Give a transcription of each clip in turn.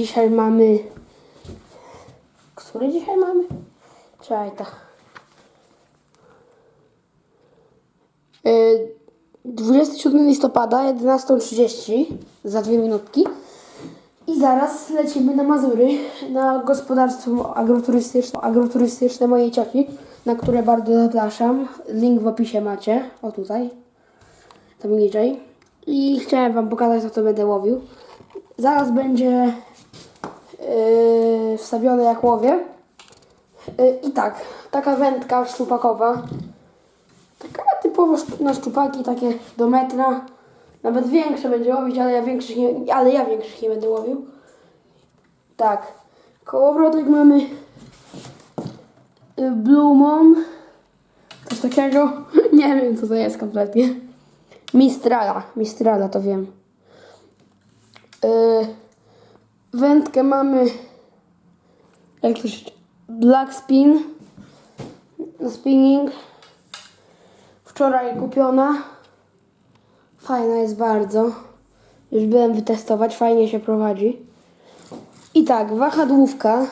Dzisiaj mamy... Który dzisiaj mamy? Czekaj, tak. Yy, 27 listopada, 11.30, za dwie minutki. I zaraz lecimy na Mazury, na gospodarstwo agroturystyczne, agroturystyczne mojej cioci, na które bardzo zapraszam. Link w opisie macie, o tutaj, tam niżej. I chciałem Wam pokazać, co to będę łowił. Zaraz będzie yy, wstawione jak łowię. Yy, I tak, taka wędka szczupakowa. Taka typowo na szczupaki, takie do metra. Nawet większe będzie łowić, ale ja większych nie, ale ja większych nie będę łowił. Tak. Kołowrotek mamy y, Blue Mom. Coś takiego. Nie wiem co to jest kompletnie. Mistrala. Mistrala to wiem. Y, wędkę mamy jak to się Black Spin na spinning. Wczoraj kupiona. Fajna jest bardzo. Już byłem wytestować, fajnie się prowadzi. I tak, wahadłówka.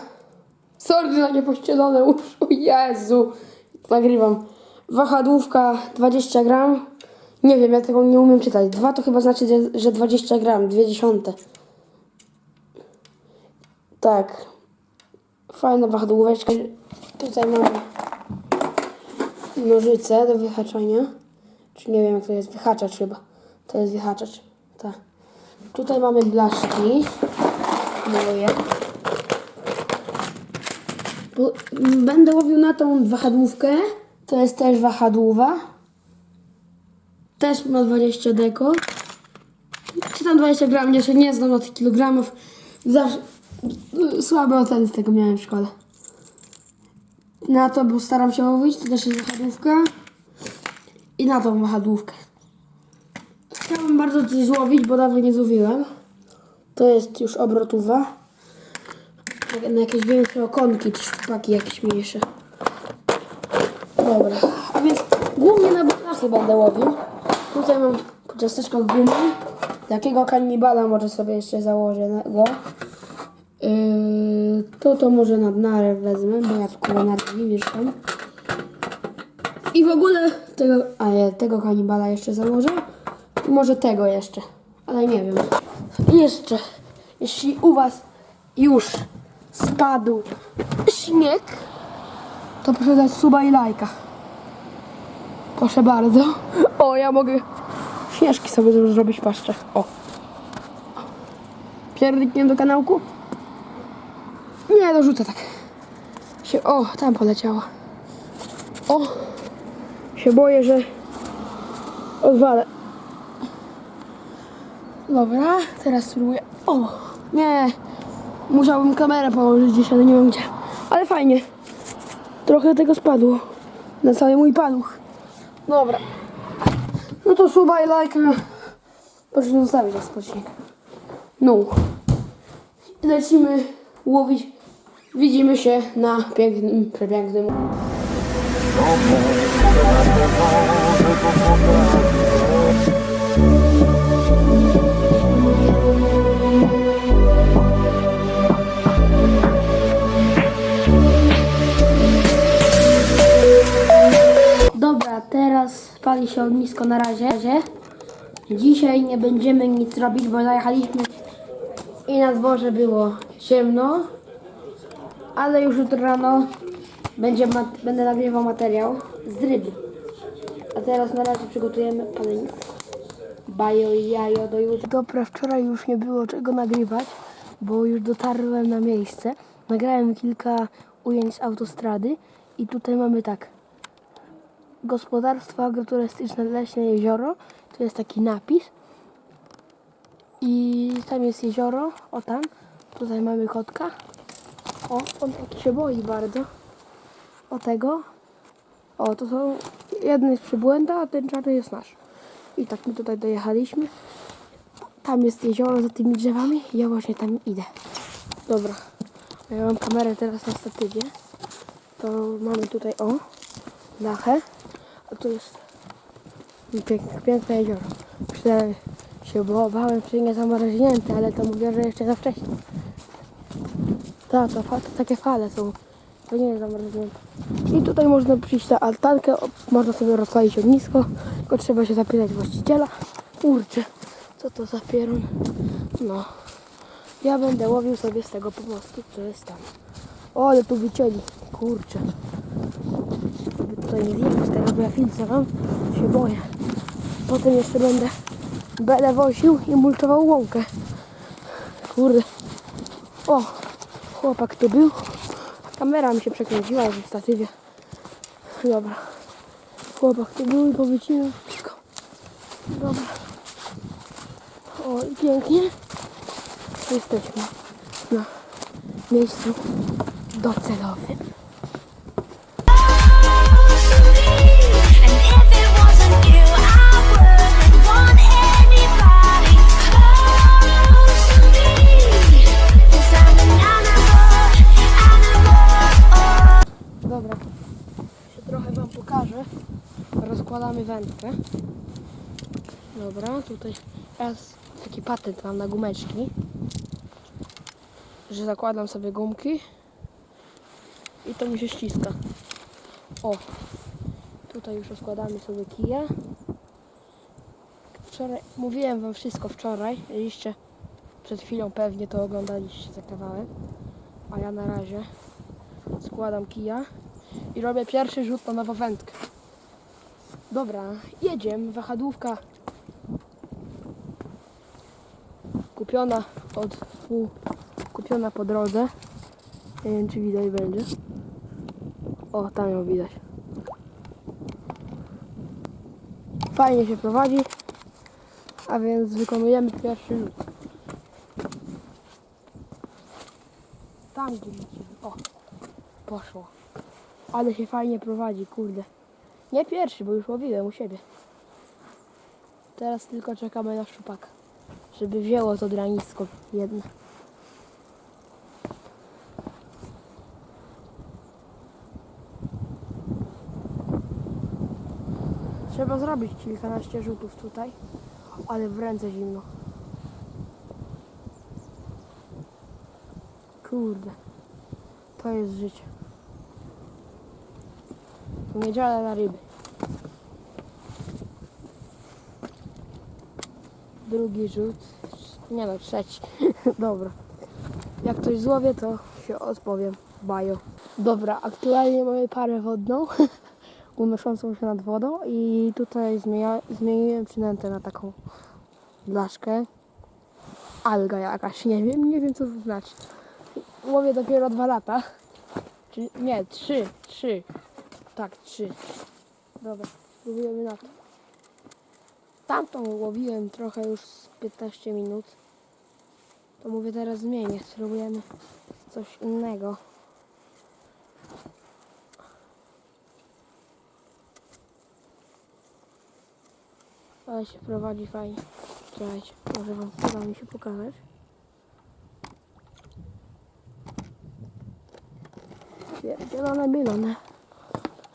Sorry za niepościelone uszy. O Jezu. Nagrywam. Wahadłówka 20 gram. Nie wiem, ja tego nie umiem czytać. Dwa to chyba znaczy, że 20 gram. Dwie dziesiąte. Tak. Fajna wahadłóweczka. Tutaj mamy nożyce do wyhaczania. Czy nie wiem jak to jest, wyhaczacz chyba. To jest wyhaczacz. Tak. Tutaj mamy blaszki. Moje. Będę łowił na tą wahadłówkę. To jest też wahadłowa. Też ma 20 deko. Czy tam 20 gram, jeszcze nie znam na tych kilogramów. Zawsze słabe oceny z tego miałem w szkole. Na to, bo staram się łowić, to też jest wahadłówka. I na tą wahadłówkę. Chciałbym bardzo coś złowić, bo dawno nie złowiłem. To jest już obrotowa. Na- Na jakieś większe okonki, czy jakieś mniejsze. Dobra, a więc głównie na blachy będę łowił. Tutaj mam ciasteczko gumy. Jakiego kanibala może sobie jeszcze założę go. Yy, to to może nad narę wezmę, bo ja w koło narki nie mieszkam. I w ogóle tego, a ja tego kanibala jeszcze założę. Może tego jeszcze, ale nie wiem. Jeszcze, jeśli u Was już spadł śnieg, to proszę dać suba i lajka. Proszę bardzo. O, ja mogę śnieżki sobie zrobić w paszczach. O. Pierdyknie do kanałku? Nie, dorzucę tak. Się, o, tam poleciała. O, się boję, że odwalę. Dobra, teraz spróbuję. O, nie. Musiałbym kamerę położyć gdzieś, ale nie wiem gdzie. Ale fajnie. Trochę tego spadło. Na cały mój paluch. Dobra. No to suba i lajka. Proszę nie zostawić na spocznik. No. Lecimy łowić. Widzimy się na pięknym, przepięknym Dobra, teraz pali się ognisko na razie. Dzisiaj nie będziemy nic robić, bo zajechaliśmy i na dworze było ciemno, ale już jutro rano będzie mat- będę nagrywał materiał z ryb. A teraz na razie przygotujemy palenic. Bajo i jajo do jutra. Dobra, wczoraj już nie było czego nagrywać, bo już dotarłem na miejsce. Nagrałem kilka ujęć z autostrady i tutaj mamy tak. Gospodarstwo agroturystyczne Leśne Jezioro. Tu jest taki napis. I tam jest jezioro. O tam. Tutaj mamy kotka. O, on taki się boi bardzo. O tego. O, to są... Jeden jest przybłęda, a ten czarny jest nasz. I tak my tutaj dojechaliśmy. Tam jest jezioro za tymi drzewami. Ja właśnie tam idę. Dobra. Ja mam kamerę teraz na statywie. To mamy tutaj, o, dachę. A tu jest piękne, piękne jezioro. Myślę, się bo- bałem, że nie zamarznięte, ale to mówię, że jeszcze za wcześnie. Tak, to, to takie fale są. To nie jest zamarznięte. I tutaj można przyjść na altankę, można sobie rozpalić ognisko, tylko trzeba się zapytać właściciela. Kurczę, co to za pierun? No. Ja będę łowił sobie z tego pomostu, co jest tam. O, ale tu wycięli. Kurczę. Żeby tutaj nie zjechać teraz, bo ja filce mam, się boję. Potem jeszcze będę będę wosił i mulczował łąkę. Kurde. O, chłopak tu był. Kamera mi się przekręciła w statywie. Dobra. Chłopak tu był i powycinał wszystko. Dobra. O, pięknie. Jesteśmy na miejscu docelowym. Rozkładamy wędkę. Dobra, tutaj teraz taki patent mam na gumeczki. Że zakładam sobie gumki i to mi się ściska. O, tutaj już rozkładamy sobie kija. Wczoraj, mówiłem Wam wszystko wczoraj. Jeszcze przed chwilą pewnie to oglądaliście za kawałek. A ja na razie składam kija i robię pierwszy rzut na nową wędkę. Dobra, jedziemy. Wahadłówka kupiona od pół, kupiona po drodze. Nie wiem czy widać będzie. O, tam ją widać. Fajnie się prowadzi, a więc wykonujemy pierwszy rzut. Tam gdzie. O, poszło. Ale się fajnie prowadzi, kurde. Nie pierwszy, bo już łowiłem u siebie. Teraz tylko czekamy na szczupaka, żeby wzięło to dranisko jedno. Trzeba zrobić kilkanaście rzutów tutaj, ale w ręce zimno. Kurde, to jest życie. W niedzielę na ryby. Drugi rzut. Nie no, trzeci. Dobra. Jak coś złowię, to się odpowiem. Bajo. Dobra, aktualnie mamy parę wodną, unoszącą się nad wodą i tutaj zmienia, zmieniłem przynętę na taką blaszkę. Alga jakaś, nie wiem, nie wiem co to znaczy. Łowię dopiero dwa lata. Czy, nie, trzy, trzy. Tak, trzy. Dobra, spróbujemy na to. Tamtą łowiłem trochę już z 15 minut. To mówię teraz zmienię. Spróbujemy coś innego. Ale się prowadzi fajnie. Czekajcie, może wam uda mi się pokazać. Zielone bilone.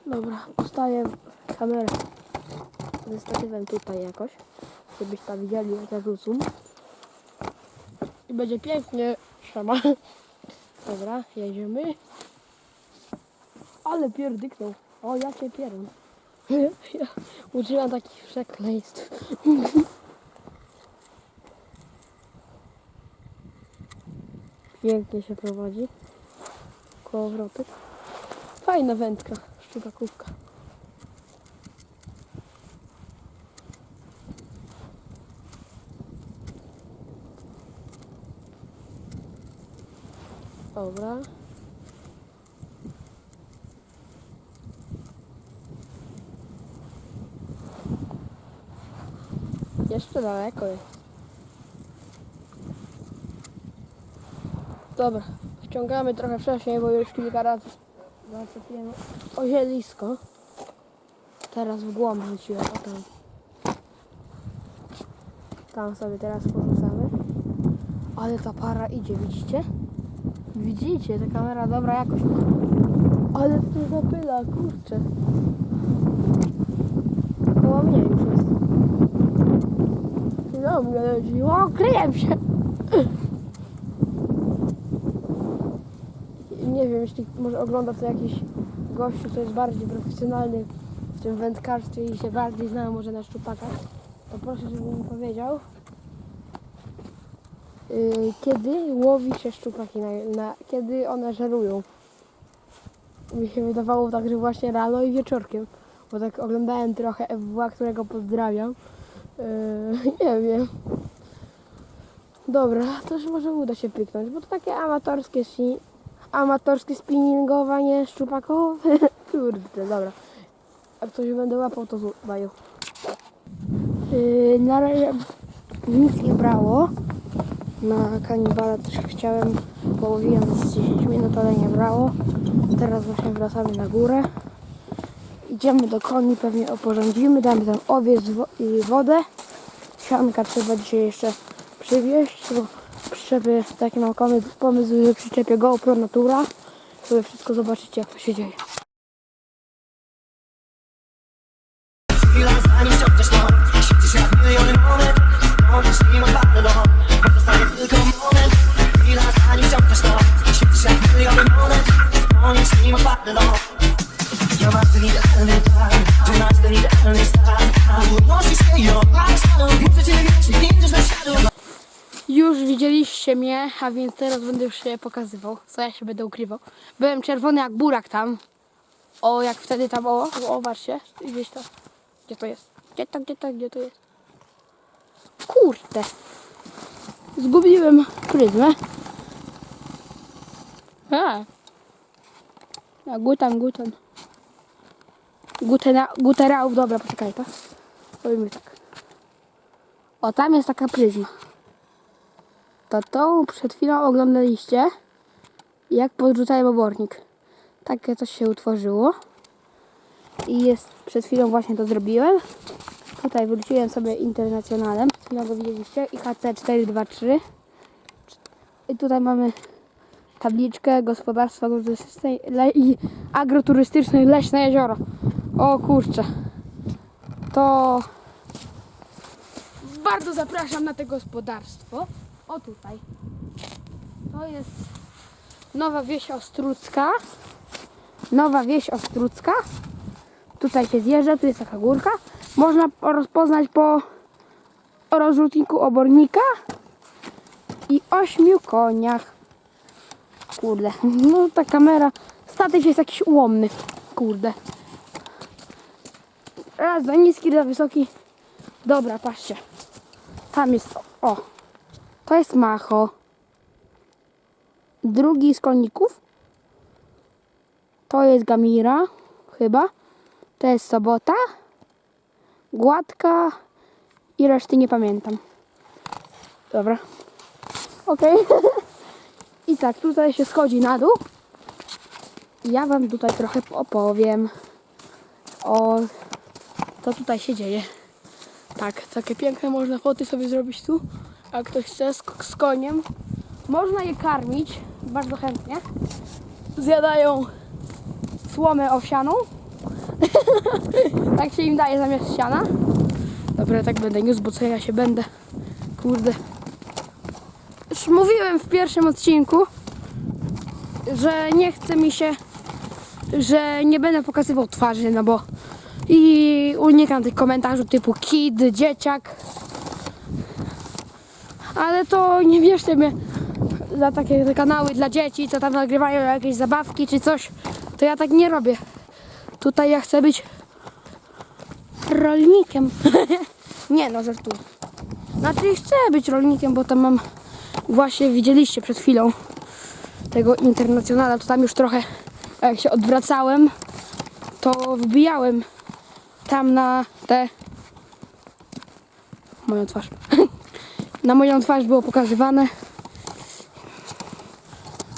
Dobra, ustawię kamerę ze statywem tutaj jakoś, żebyście tam widzieli jak ja rzucam. I będzie pięknie, szama. Dobra, jedziemy. Ale pierdyknął. O, ja cię. Ja użyłam takich przekleństw. Pięknie się prowadzi. Kołowrotek. Fajna wędka, szczupakówka. Dobra. Jeszcze daleko jest. Dobra, wciągamy trochę wcześniej, bo już kilka razy zaczepiłem ozielisko. Teraz w głąb rzuciłem, o tam. Tam sobie teraz porzucamy. Ale ta para idzie, widzicie? Widzicie, ta kamera dobra jakość. Ale tu zapyla, kurczę. Koło mnie już jest. No, mnie leci. O, kryję się. Nie wiem, jeśli może ogląda to jakiś gościu, co jest bardziej profesjonalny w tym wędkarstwie i się bardziej zna może na szczupakach, to proszę, żeby mi powiedział, yy, kiedy łowi się szczupaki, na, na, kiedy one żerują. Mi się wydawało tak, że właśnie rano i wieczorkiem, bo tak oglądałem trochę FWA, którego pozdrawiam. Yy, nie wiem. Dobra, już może uda się pyknąć, bo to takie amatorskie si- amatorskie spinningowanie szczupakowe. Kurde, dobra. Jak coś będę łapał, to złapаю. Yy, na razie nic nie brało. Na kanibala też chciałem, bo łowiłem z 10 minut, ale nie brało. Teraz właśnie wracamy na górę. Idziemy do koni, pewnie oporządzimy, damy tam owiec i wodę. Sianka trzeba dzisiaj jeszcze przywieźć, bo przyczepię taki mam pomysł, że przyczepię GoPro Natura. Sobie wszystko zobaczycie jak to się dzieje. Już widzieliście mnie, a więc teraz będę już się pokazywał, co ja się będę ukrywał. Byłem czerwony jak burak tam. O, jak wtedy tam, o, o, patrzcie, gdzieś to. Gdzie to jest? Gdzie to, gdzie to, gdzie to jest? Kurde. Zgubiłem pryzmę. A. A, gutan, gutan. Gutena, guterałów, dobra, poczekaj, to. Powiem tak. O, tam jest taka pryzma to tą przed chwilą oglądaliście, jak podrzucałem obornik. Takie coś się utworzyło. I jest, przed chwilą właśnie to zrobiłem. Tutaj wróciłem sobie internacjonalem. Przed go widzieliście. IHC 423. I tutaj mamy tabliczkę gospodarstwa agroturystyczne le, i agroturystyczne Leśne Jezioro. O kurczę. To bardzo zapraszam na to gospodarstwo. O tutaj. To jest Nowa Wieś Ostrucka. Nowa Wieś Ostrucka. Tutaj się zjeżdża, tu jest taka górka. Można rozpoznać po rozrzutniku obornika i ośmiu koniach. Kurde, no ta kamera, statyw jest jakiś ułomny. Kurde. Raz za niski, raz za wysoki. Dobra, patrzcie. Tam jest, o, to jest macho. Drugi z koników. To jest gamira, chyba. To jest sobota. Gładka. I reszty nie pamiętam. Dobra. Okej. I tak, tutaj się schodzi na dół. Ja wam tutaj trochę opowiem o co tutaj się dzieje. Tak, takie piękne można foty sobie zrobić tu. A ktoś chce z, z koniem. Można je karmić bardzo chętnie. Zjadają słomę owsianą. tak się im daje zamiast siana. Dobra, tak będę niósł, bo co ja się będę. Kurde. Już mówiłem w pierwszym odcinku, że nie chce mi się, że nie będę pokazywał twarzy, no bo i unikam tych komentarzy typu kid, dzieciak. Ale to nie bierzcie mnie za takie kanały dla dzieci, co tam nagrywają jakieś zabawki czy coś. To ja tak nie robię. Tutaj ja chcę być rolnikiem. nie no, żartuję. Znaczy chcę być rolnikiem, bo tam mam właśnie widzieliście przed chwilą tego internacjonala, to tam już trochę jak się odwracałem, to wbijałem tam na te moją twarz. na moją twarz było pokazywane.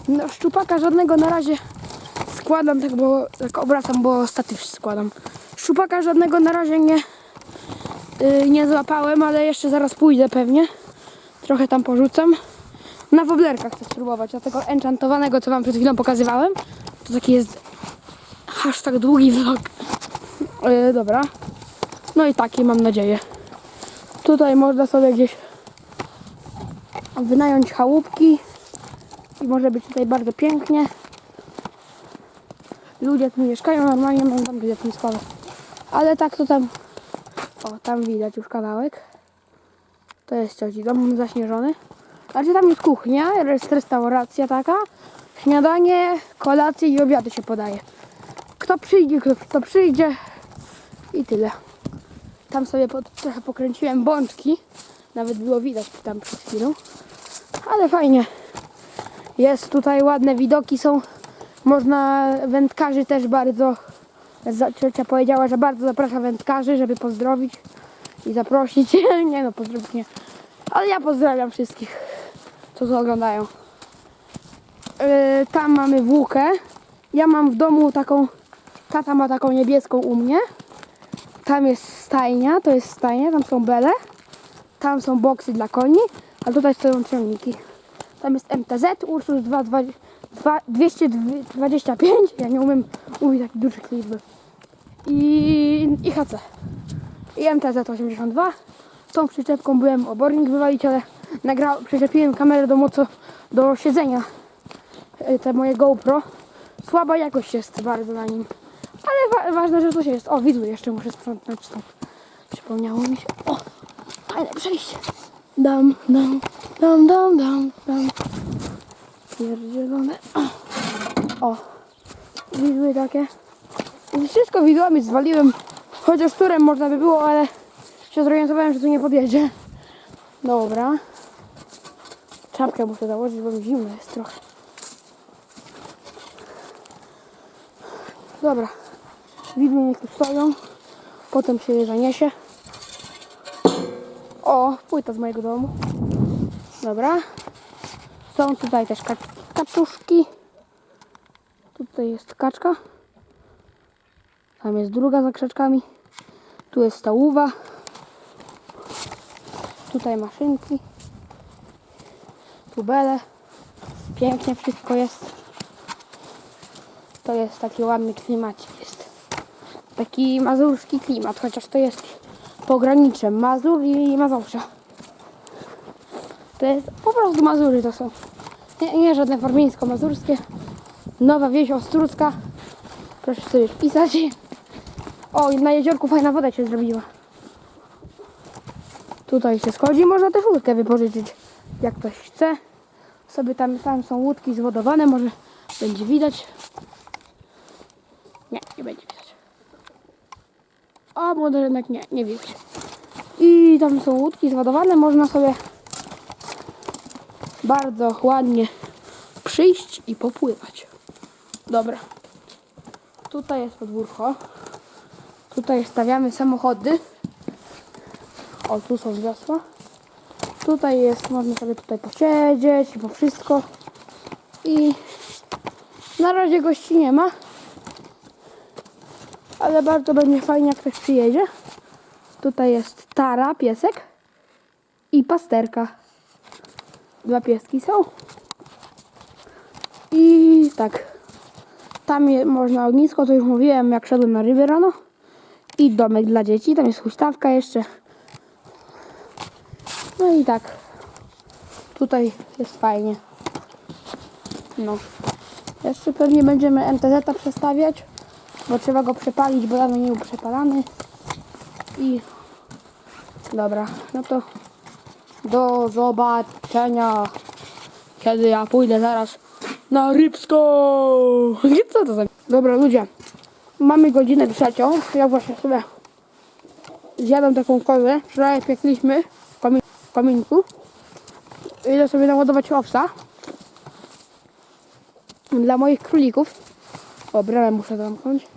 No, szczupaka żadnego na razie składam, tak, bo, tak obracam, bo statyw składam. Szczupaka żadnego na razie nie, yy, nie złapałem, ale jeszcze zaraz pójdę pewnie. Trochę tam porzucam. Na woblerkach chcę spróbować, a tego enchantowanego, co wam przed chwilą pokazywałem, to taki jest hashtag długi vlog. Yy, dobra. No i taki mam nadzieję. Tutaj można sobie gdzieś wynająć chałupki i może być tutaj bardzo pięknie. ludzie tu mieszkają, normalnie mam domki letniskowe. Ale tak to tam, o tam widać już kawałek. To jest cioci dom zaśnieżony. Znaczy tam jest kuchnia, jest restauracja taka. Śniadanie, kolacje i obiady się podaje. Kto przyjdzie, kto, kto przyjdzie i tyle. Tam sobie po, trochę pokręciłem bączki. Nawet było widać tam przed chwilą. Ale fajnie. Jest tutaj ładne widoki są. Można wędkarzy też bardzo. Ciocia powiedziała, że bardzo zaprasza wędkarzy, żeby pozdrowić i zaprosić. nie no, pozdrowić nie. Ale ja pozdrawiam wszystkich, co to oglądają. Yy, tam mamy włókę. Ja mam w domu taką, tata ma taką niebieską u mnie. Tam jest stajnia, to jest stajnia, tam są bele. Tam są boksy dla koni, a tutaj stoją ciągniki. Tam jest MTZ, Ursus 2, 2, 2, 225, ja nie umiem mówić takich dużych liczb. I, i HC. I MTZ 82. Tą przyczepką byłem obornik wywalić, ale nagrał, przyczepiłem kamerę do moco do siedzenia. e, Te moje GoPro. Słaba jakość jest bardzo na nim. Ale wa- ważne, że coś jest. O, widły jeszcze muszę sprzątnąć. Przypomniało mi się. O, fajne przejście. Dam, dam, dam, dam, dam, dam. Pierdzielone. O, widły takie. Wszystko widłami zwaliłem. Chociaż turem można by było, ale się zorientowałem, że tu nie podjedzie. Dobra. Czapkę muszę założyć, bo mi zimno jest trochę. Dobra. Widły niech tu stoją. Potem się je zaniesie. Płyta z mojego domu. Dobra. Są tutaj też kac- kaczuszki. Tutaj jest kaczka. Tam jest druga za krzaczkami. Tu jest stołówa. Tutaj maszynki. Tu bele. Pięknie wszystko jest. To jest taki ładny klimacik jest. Taki mazurski klimat, chociaż to jest pograniczem Mazur i Mazowsza. To jest po prostu Mazury to są. Nie, nie żadne formińsko-mazurskie. Nowa wieś Ostrucka. Proszę sobie wpisać. O, i na jeziorku fajna woda się zrobiła. Tutaj się schodzi, można też łódkę wypożyczyć, jak ktoś chce. Sobie tam, tam są łódki zwodowane, może będzie widać. Nie, nie będzie widać. O, może jednak nie, nie widać. I tam są łódki zwodowane, można sobie bardzo ładnie przyjść i popływać. Dobra. Tutaj jest podwórko. Tutaj stawiamy samochody. O, tu są wiosła. Tutaj jest, można sobie tutaj posiedzieć i po wszystko. I na razie gości nie ma. Ale bardzo będzie fajnie, jak ktoś przyjedzie. Tutaj jest Tara, piesek. I pasterka. Dwa pieski są. I tak. Tam je, można ognisko, to już mówiłem, jak szedłem na ryby rano. I domek dla dzieci. Tam jest huśtawka jeszcze. No i tak. Tutaj jest fajnie. No. Jeszcze pewnie będziemy MTZ przestawiać, bo trzeba go przepalić, bo dawno nie był przepalany. I dobra, no to do zobaczenia. Kiedy ja pójdę zaraz na rybsko. Co to za... Dobra ludzie, mamy godzinę trzecią. Ja właśnie sobie zjadam taką kozę. Wczoraj piekliśmy w komi- w kominku. Idę sobie naładować owsa. Dla moich królików. O, bramę muszę zamknąć.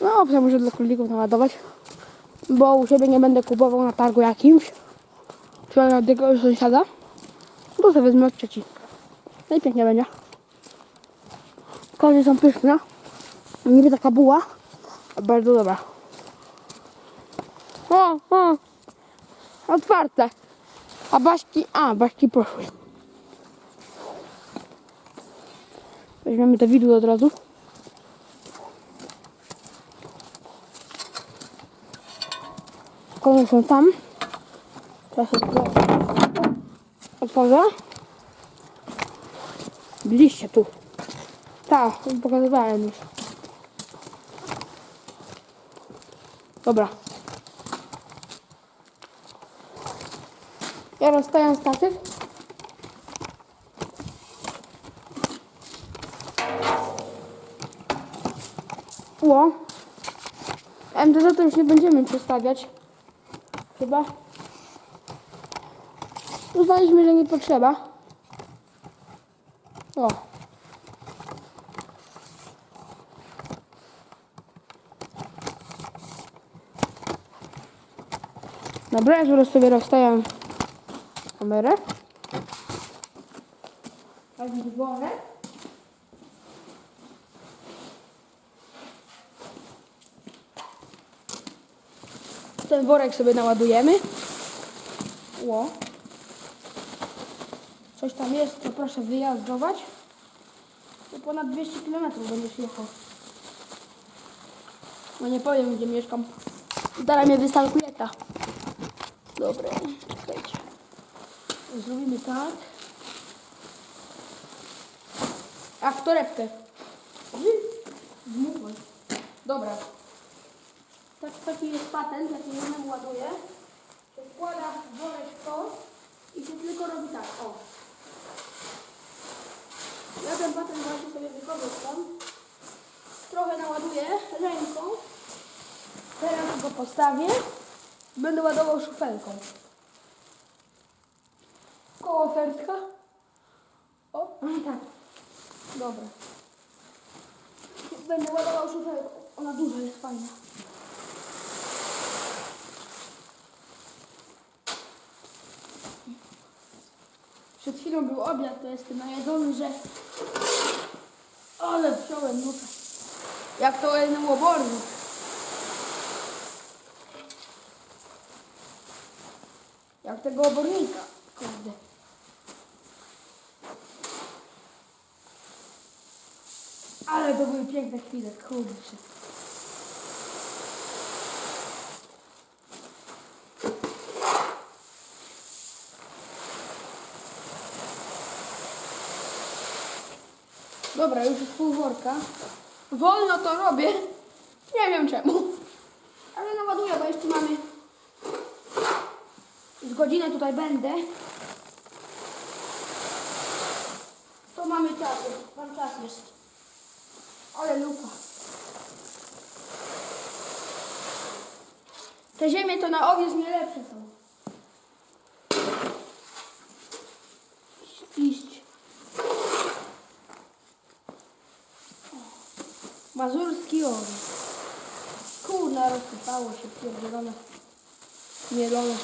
No, owsa muszę dla królików naładować. Bo u siebie nie będę kupował na targu jakimś. Czy od jakiegoś sąsiada. Bo sobie wezmę od cioci. No i pięknie będzie. Kozie są pyszne. Niby taka buła. a Bardzo dobra. O, o. Otwarte. A baśki, a baśki poszły. Weźmiemy te widły od razu. Konie są tam. Teraz otworzę. Bliższe tu. Tak, pokazywałem już. Dobra. Ja rozstawiam statyw. Ło. MTZ to już nie będziemy przestawiać. Chyba. Uznaliśmy, że nie potrzeba. O. Dobra, ja sobie rozstawiam kamerę. Ten worek sobie naładujemy. Ło. Coś tam jest, to proszę wyjazdować. To ponad 200 km będziesz jechał. No nie powiem, gdzie mieszkam. Zaraz mnie wystankuje ta. Dobra, czekajcie. Zrobimy tak. A w torebkę. Zmukłem. Dobra. Tak, taki jest patent, jaki jednemu ładuje. To wkłada worek w to i się tylko robi tak, o. Ja ten patent właśnie sobie wykorzystam. Trochę naładuję ręką. Teraz go postawię. Będę ładował szufelką. Koło fertka. O, tak. Dobra. Będę ładował szufelką. Ona duża jest fajna. Przed chwilą był obiad, to jestem najedzony, że... Ale wziąłem nuta. Jak to jeden łobornik. Jak tego obornika. Kurde. Ale to były piękne chwile, kurczę. Dobra, już jest pół worka. Wolno to robię. Nie wiem czemu. Ale naładuję, bo jeszcze mamy z godzinę tutaj będę. To mamy czas, mam czas jest. Ale lupa. Te ziemie to na owiec nie lepsze są. Iść. Mazurski owiec. Rozsypało się pierdolone. Mielone.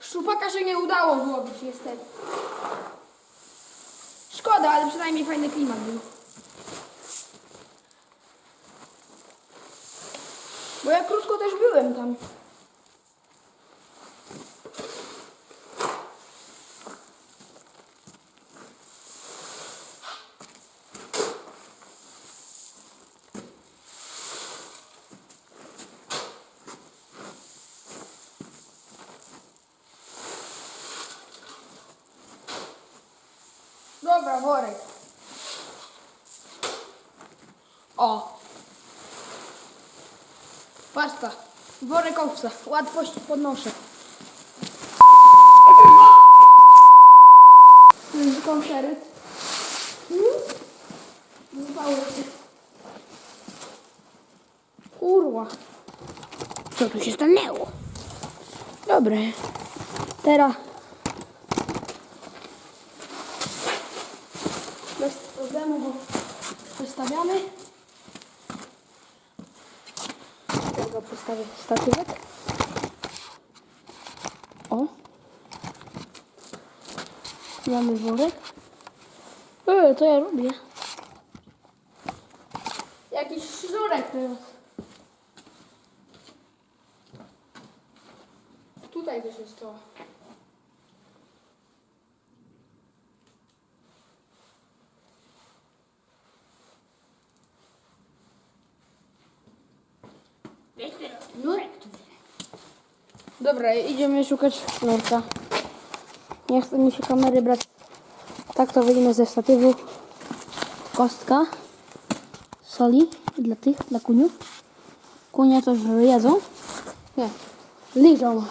Szczupaka się nie udało złowić niestety. Szkoda, ale przynajmniej fajny klimat był. Bo ja krótko też byłem tam. Dobra, worek. O. Pasta. Worek owca. Łatwość podnoszę. Jest konceryt. Zwało się. Kurwa. Co tu się stanęło? Dobre. Teraz bez problemu go przestawiamy. Przestawię statywek. O. Mamy worek. Yy, to ja robię. Jakiś sznurek teraz. Tutaj też jest to. Nurek tu Dobra, idziemy szukać nurka. Nie chce mi się kamery brać. Tak to wyjmę ze statywu. Kostka. soli dla tych, dla kuniów. Kunie coś jedzą. Nie, liżą.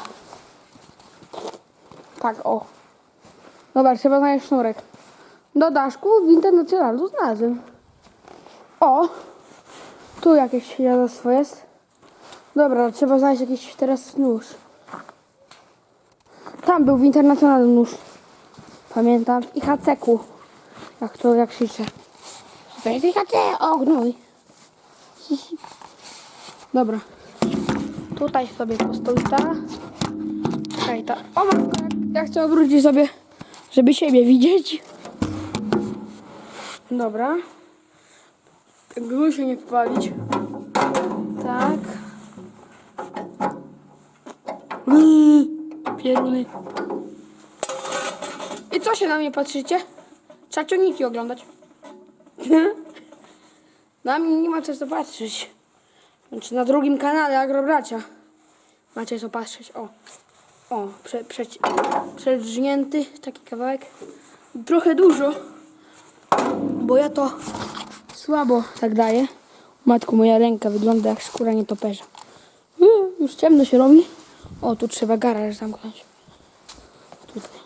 Tak, o. Dobra, trzeba znaleźć sznurek. Do daszku w internacjonalu znalazłem. O! Tu jakieś jadostwo jest. Dobra, trzeba znaleźć jakiś teraz nóż. Tam był w internacjonalu nóż. Pamiętam. W IHC-ku. Jak to, jak krzyczę. Jest IHC, o gnój. Dobra. Tutaj sobie postoi ta. Tutaj ta. O matko, ja chcę obrócić sobie, żeby siebie widzieć. Dobra. By się nie wpalić. Tak. Yy, Pieruny. I co się na mnie patrzycie? Trzeba ciągniki oglądać. Na mnie nie ma co patrzeć. Znaczy na drugim kanale Agrobracia. Macie co patrzeć. O. O, prze, prze, przedrżnięty taki kawałek. Trochę dużo. Bo ja to słabo tak daję. Matku, moja ręka wygląda jak skóra nietoperza. Już ciemno się robi. O, tu trzeba garaż zamknąć. Tutaj.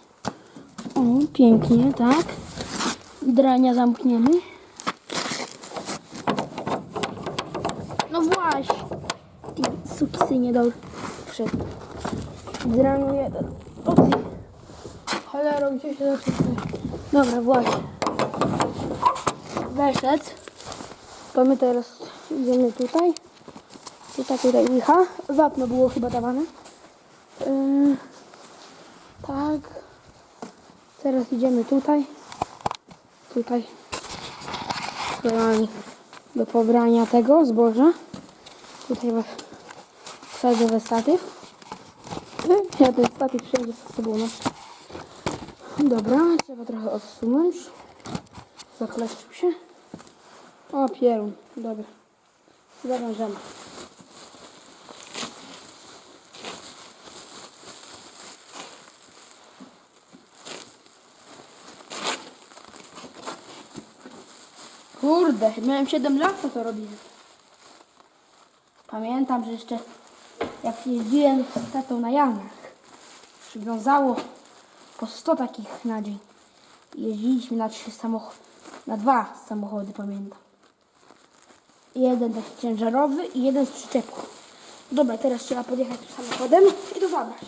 O, pięknie, tak. Drania zamkniemy. No właśnie. Ty sukisynie dobry. Wszedł. Draniu jeden. O ty. Cholero, gdzie się zaczyna? Dobra, właśnie. Weszedł. To my teraz idziemy tutaj. Tutaj, tutaj licha. Wapno było chyba dawane. Yy, tak. Teraz idziemy tutaj. Tutaj. Do pobrania tego zboża. Tutaj was wsadzę we statyw. Ja ten statyw wszędzie ze sobą noszę. Dobra, trzeba trochę odsunąć. Zakleszczył się. O, pierun. Dobra. Zawężamy. Kurde, miałem 7 lat, to to robiłem. Pamiętam, że jeszcze jak jeździłem z tatą na Janach, przywiązało po 100 takich na dzień. Jeździliśmy na trzy samochody, na dwa samochody, pamiętam. Jeden taki ciężarowy i jeden z przyczepką. Dobra, teraz trzeba podjechać samochodem i to zabrać.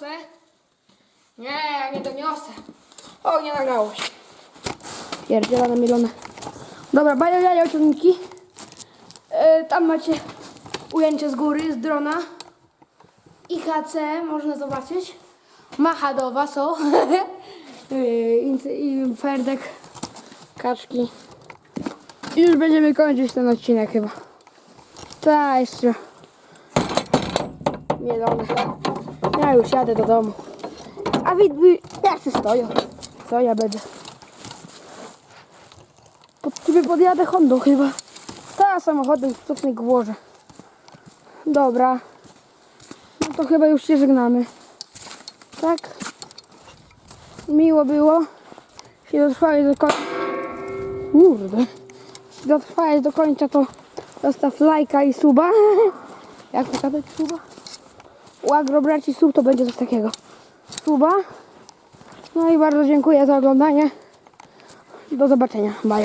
Doniosę? Nie, ja nie doniosę. O, nie nagrało się. Pierdzielone milone. Dobra, bajo jajo ciągniki. E, tam macie ujęcie z góry, z drona. IHC można zobaczyć. Macha do was. E, I ferdek, kaczki. I już będziemy kończyć ten odcinek chyba. Ta jeszcze. Mielone. Ja już jadę do domu. A widły, jak się stoją. Co ja będę? Pod ciebie podjadę Hondą chyba. Ta samochodem w cofnik włożę. Dobra. No to chyba już się żegnamy. Tak? Miło było. Jeśli dotrwałeś do końca. Kurde. Jeśli dotrwałeś do końca, to zostaw lajka i suba. Jak to być suba? U Agrobraci sub to będzie coś takiego. Suba. No i bardzo dziękuję za oglądanie. Do zobaczenia. Bye.